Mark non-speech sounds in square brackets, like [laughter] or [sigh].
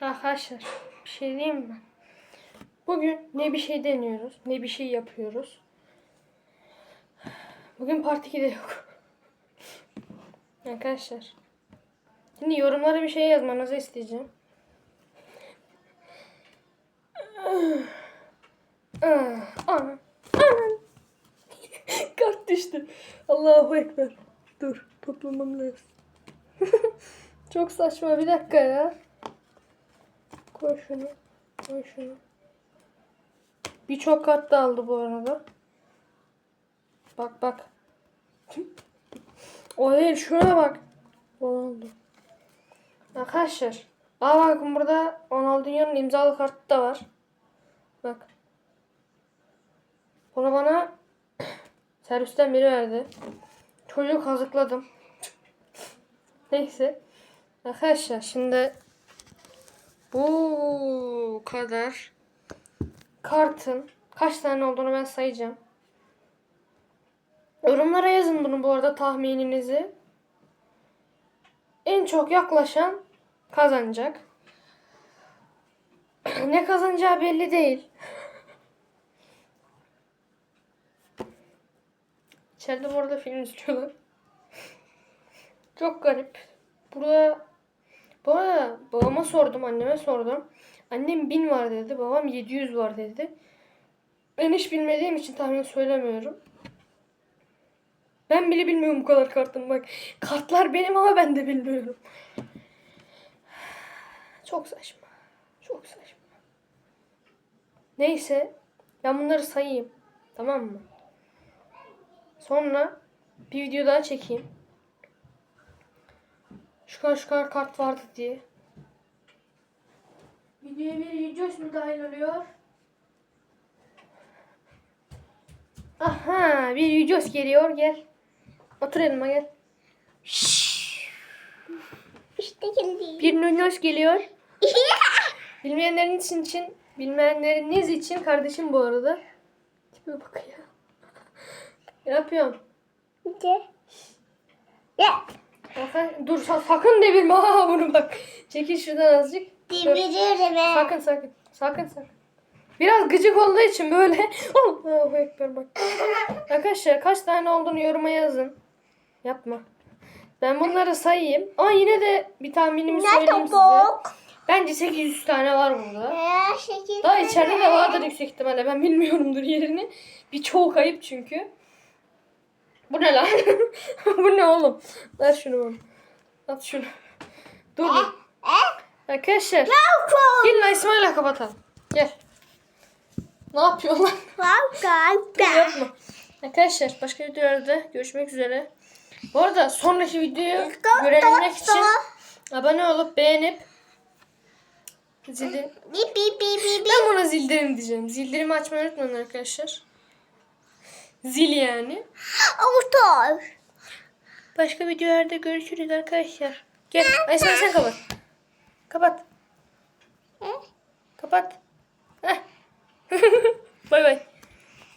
Arkadaşlar bir şey diyeyim mi? Bugün ne bir şey deniyoruz ne bir şey yapıyoruz. Bugün part 2'de yok. [laughs] Arkadaşlar. Şimdi yorumlara bir şey yazmanızı isteyeceğim. [laughs] Kart düştü. Allahu Ekber. Dur toplamam lazım. [laughs] Çok saçma bir dakika ya. Koy şunu. Koy şunu. Birçok kart da aldı bu arada. Bak bak. [laughs] o değil şuna bak. O oldu. Arkadaşlar. Aa bakın burada Ronaldinho'nun imzalı kartı da var. Bak. Bunu bana [clears throat] servisten biri verdi. Çocuğu kazıkladım. [clears throat] Neyse. Arkadaşlar şimdi bu kadar kartın kaç tane olduğunu ben sayacağım. Yorumlara yazın bunu bu arada tahmininizi. En çok yaklaşan kazanacak. [clears throat] ne kazanacağı belli değil. İçeride bu arada film izliyorlar. Çok garip. Burada bu arada babama sordum, anneme sordum. Annem 1000 var dedi, babam 700 var dedi. Ben hiç bilmediğim için tahmin söylemiyorum. Ben bile bilmiyorum bu kadar kartın bak. Kartlar benim ama ben de bilmiyorum. Çok saçma. Çok saçma. Neyse. Ben bunları sayayım. Tamam mı? Sonra bir video daha çekeyim. Şu kadar şu kadar kart vardı diye. Videoya bir yüce mu dahil oluyor? Aha bir yücos geliyor gel. Otur elime gel. İşte geldi. Bir nünös geliyor. [laughs] Bilmeyenlerin için, için bilmeyenleriniz için kardeşim bu arada. Tipe bak ya. Ne yapıyorsun? İşte. Sakın, dur sa- sakın devirme [laughs] ha bunu bak. Çekil şuradan azıcık. Ben. Sakın sakın. Sakın sakın. Biraz gıcık olduğu için böyle. Allahu [laughs] Ekber bak. Arkadaşlar kaç tane olduğunu yoruma yazın. Yapma. Ben bunları sayayım. Ama yine de bir tahminimi söyleyeyim Nerede size. bok? Bence 800 tane var burada. Şekil. Daha içeride de vardır yüksek ihtimalle. Ben bilmiyorumdur yerini. Bir çoğu kayıp çünkü. Bu ne lan? [laughs] Bu ne oğlum? Ver şunu bana. At şunu. Dur dur. Arkadaşlar. Gelin lan İsmail'le kapatalım. Gel. Ne yapıyorsun lan? Falcon. Yapma. Arkadaşlar başka videolarda görüşmek üzere. Bu arada sonraki videoyu görebilmek için abone olup beğenip bip. ben buna zildirim diyeceğim. Zildirimi açmayı unutmayın arkadaşlar. Zil yani. Otur. Başka videolarda görüşürüz arkadaşlar. Gel. Ayşe sen kapat. Kapat. Kapat. Heh. [laughs] bay bay.